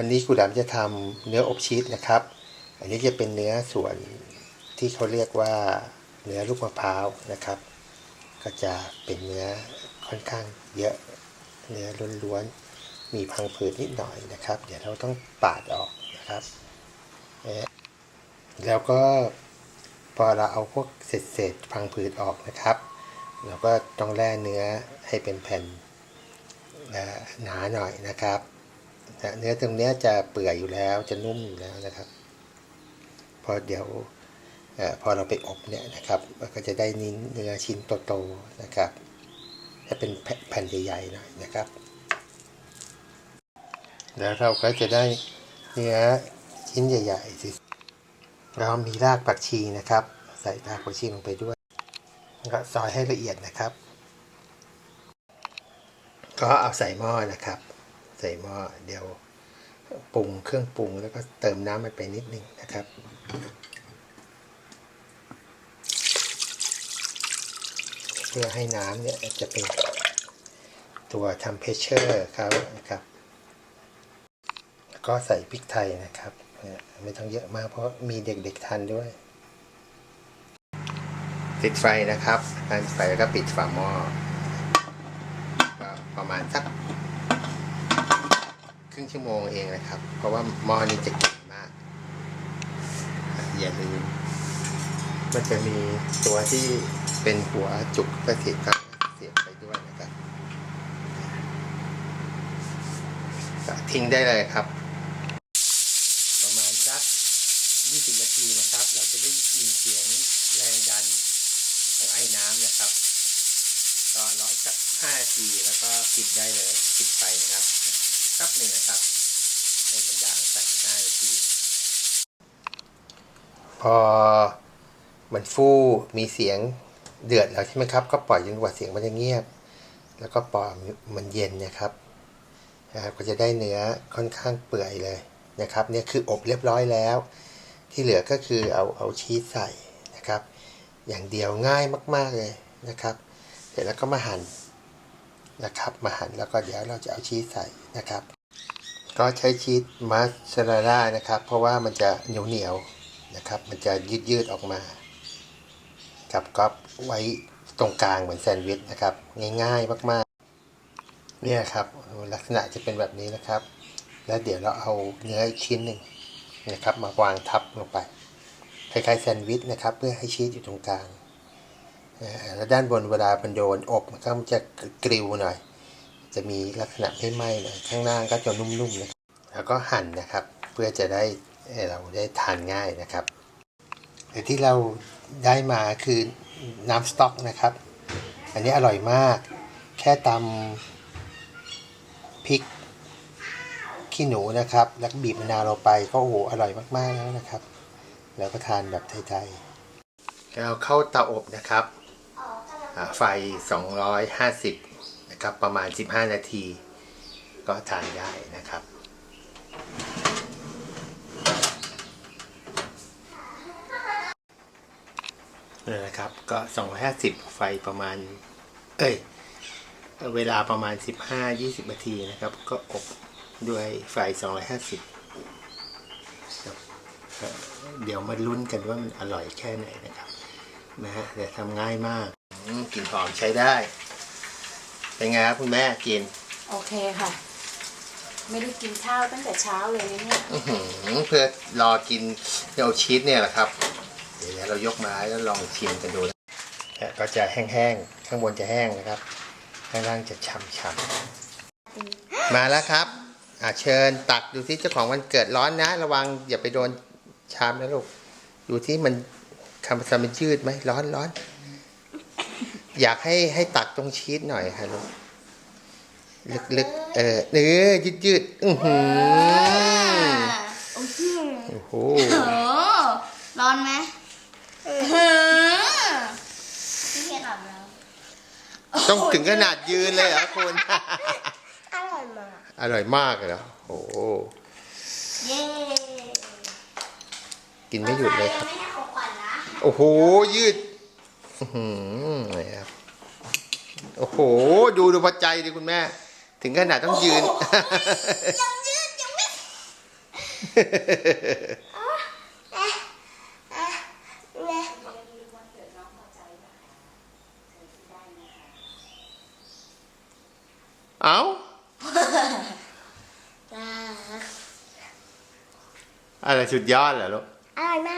วันนี้ครูดำจะทำเนื้ออบชีสนะครับ อันนี้จะเป็นเนื้อส่วนที่เขาเรียกว่าเนื้อลูกมะพร้าวนะครับ ก็จะเป็นเนื้อค่อนข้างเยอะเนื้อล้วนๆ มีพังผืดนิดหน่อยนะครับ เดี๋ยวเราต้องปาดออกนะครับ แล้วก็พอเราเอาพวกเศษๆพังผืดออกนะครับ เราก็ต้องแล่เนื้อให้เป็นแผ่นหนาหน่อยนะครับ เนื้อตรงเนี้ยจะเปื่อยอยู่แล้วจะนุ่มอยู่แล้วนะครับพอเดี๋ยวอพอเราไปอบเนี่ยนะครับก็จะได้นิ้นเนื้อชิ้นโตๆนะครับจะเป็นแผ่นใหญ่ๆหน่อยนะครับ แล้วเราก็จะได้เนื้อชิ้นใหญ่ๆสิเรามีรากผักชีนะครับ ใส่รากผักชีลงไปด้วยก็ซอยให้ละเอียดนะครับ ก็เอาใส่หม้อนะครับ ใส่หม้อเดี๋ยวปรุงเครื่องปรุงแล้วก็เติมน้ำมันไปนิดนึงนะครับ เพื่อให้น้ำเนี่ยจะเป็นตัวทำเพชเชอร์เขานะครับ ก็ใส่พริกไทยนะครับ ไม่ต้องเยอะมากเพราะมีเด็กๆทานด้วย ติดไฟนะครับปิดไฟแล้วก็ปิดฝาหม้อประมาณสัก รึ่งชั่วโมงเองนะครับ เพราะว่าหม้อนี้จะเก่งมาก อย่าลืมมันจะมีตัวที่เป็นหัวจุกกระเสียบก็เสียบไปด้วยนะครับทิ้งได้เลยครับ ประมาณสัก 20 นาทีนะครับ เราจะได้ยินเสียงแรงดันของไอ้น้ำนะครับ ก็รออีกสัก 5 นาทีแล้วก็ปิดได้เลยปิดไฟนะครับ แป๊บหนึ่งนะครับ ให้มันดังสัก5นาทีพอมันฟู่มีเสียงเดือดแล้วใช่ไหมครับ ก็ปล่อยจนกว่าเสียงมันจะเงียบ แล้วก็ปล่อยมันเย็นนะครับนะครับก็จะได้เนื้อค่อนข้างเปื่อยเลยนะครับเนี่ยคืออบเรียบร้อยแล้ว ที่เหลือก็คือเอาเอาชีสใส่นะครับ อย่างเดียวง่ายมาก ๆเลยนะครับ เสร็จแล้วก็มาหั่น นะครับ มาหั่นแล้วก็เดี๋ยวเราจะเอาชีสใส่นะครับ ก็ใช้ชีสมัสซาเรลล่านะครับ เพราะว่ามันจะเหนียวเหนียวนะครับ มันจะยืดยืดออกมาครับก็ไว้ตรงกลางเหมือนแซนด์วิชนะครับ ง่ายๆมากๆ เนี่ยครับลักษณะจะเป็นแบบนี้นะครับ แล้วเดี๋ยวเราเอาเนื้ออีกชิ้นหนึ่งนะครับ มาวางทับลงไปคล้ายๆแซนด์วิชนะครับ เพื่อให้ชีสอยู่ตรงกลาง แล้วด้านบนเวลามันโดนอบมันก็จะกริวหน่อย จะมีลักษณะไม่ไหม้หน่อยข้างล่างก็จะนุ่มๆนะแล้วก็หั่นนะครับ เพื่อจะได้เราได้ทานง่ายนะครับแต่ที่เราได้มาคือน้ำสต๊อกนะครับ อันนี้อร่อยมาก แค่ตำพริกขี้หนูนะครับ แล้วบีบมะนาวเราไปก็โอ้โหอร่อยมากๆแล้วนะครับ แล้วก็ทานแบบไทยๆเราเข้าเตาอบนะครับ ไฟ 250 นะครับ ประมาณ 15 นาที ก็ทานได้นะครับ นี่นะครับ ก็ 250 ไฟประมาณ เอ้ย เวลาประมาณ 15-20 นาทีนะครับ ก็อบด้วยไฟ 250เอ่อเดี๋ยวมาลุ้นกันว่ามันอร่อยแค่ไหนนะครับนะฮะแต่ทำง่ายมาก กลิ่นหอมใช้ได้ เป็นไงครับคุณแม่กิน โอเคค่ะ ไม่ได้กินข้าวตั้งแต่เช้าเลยนะเนี่ยอื้อหือเพื่อรอกินเนวชีสเนี่ยแหละครับ เดี๋ยวเรายกมาแล้วลองชิมกันดูนะเนี่ยก็จะแห้งๆ ข้างบนจะแห้งนะครับ ข้างล่างจะฉ่ำๆ มาแล้วครับอ่าเชิญตักดูที่เจ้าของวันเกิดร้อนนะ ระวังอย่าไปโดนชามนะลูก ดูที่มันคำสมันยืดไหมร้อนร้อน อยากให้ให้ตักตรงชีสหน่อยค่ะลูกลึกๆเออเนื้อยืดยืดๆอือหือโอ้โหโอ้โหร้อนไหมพี่เพียนอาบน้ต้องถึงขนาดยืนเลยเหรอคุณำอร่อยมากอร่อยมากเลยเหรอโอ้โหเย้กินไม่หยุดเลยครับไม่ให้ของขวัญนะโอ้โหยืดอื้อหือ นี่ครับโอ้โห ดูดูพอใจดิคุณแม่ ถึงขนาดต้องยืน ยังยืดยังไม่เอาจ้าอะไรสุดยอดเหรอลูกอร่อยมากเลยค่ะ